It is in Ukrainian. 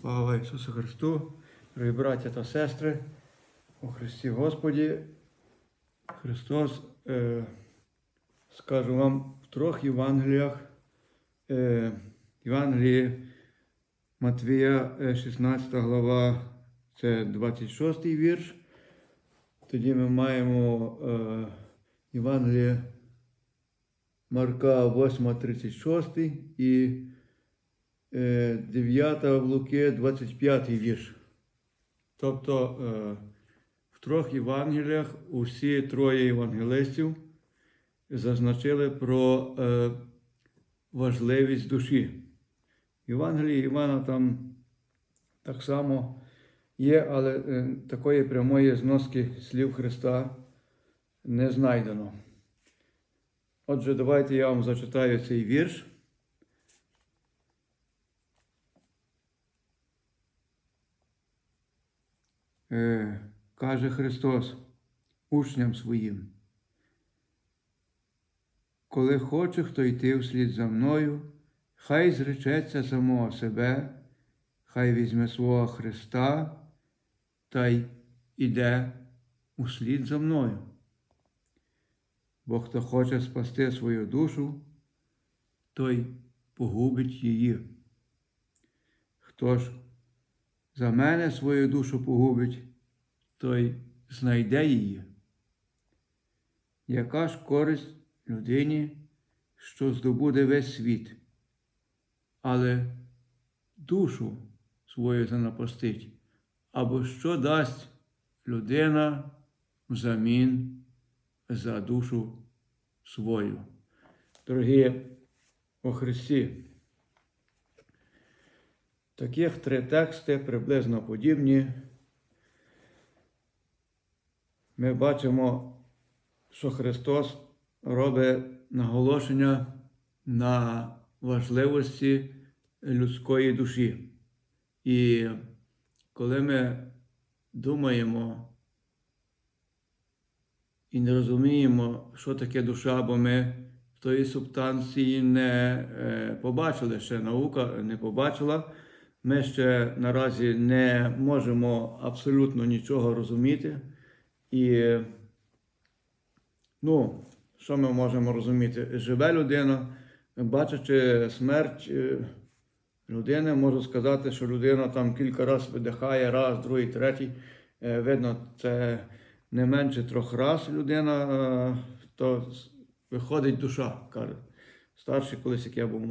Слава Ісусу Христу, дорогі браття та сестри, у Христі Господі. Христос, е, скажу вам в трьох Євангеліях, е, Євангелії Матвія, е, 16 глава, це 26 вірш. Тоді ми маємо е, Євангеліє Марка 8, 36 і е, 9 в Луки 25 вірш. Тобто е, в трьох Євангеліях усі троє євангелистів зазначили про е, важливість душі. Євангелії Івана там так само є, але е, такої прямої зноски слів Христа не знайдено. Отже, давайте я вам зачитаю цей вірш. Каже Христос учням своїм. Коли хоче хто йти вслід за мною, хай зречеться самого себе, хай візьме свого Христа та й іде услід за мною. Бо хто хоче спасти свою душу, той погубить її. Хто ж за мене свою душу погубить, той знайде її. Яка ж користь людині, що здобуде весь світ, але душу свою занапастить, або що дасть людина взамін за душу свою. Дорогі у Христі, таких три тексти приблизно подібні. Ми бачимо, що Христос робить наголошення на важливості людської душі. І коли ми думаємо і не розуміємо, що таке душа, бо ми тої субстанції не е, побачили, ще наука не побачила. Ми ще наразі не можемо абсолютно нічого розуміти. І, ну, що ми можемо розуміти? Живе людина, бачачи смерть е, людини, можу сказати, що людина там кілька разів видихає, раз, другий, третій. Е, Видно, це не менше трьох раз людина, е, то виходить душа, каже. Старший колись, як я був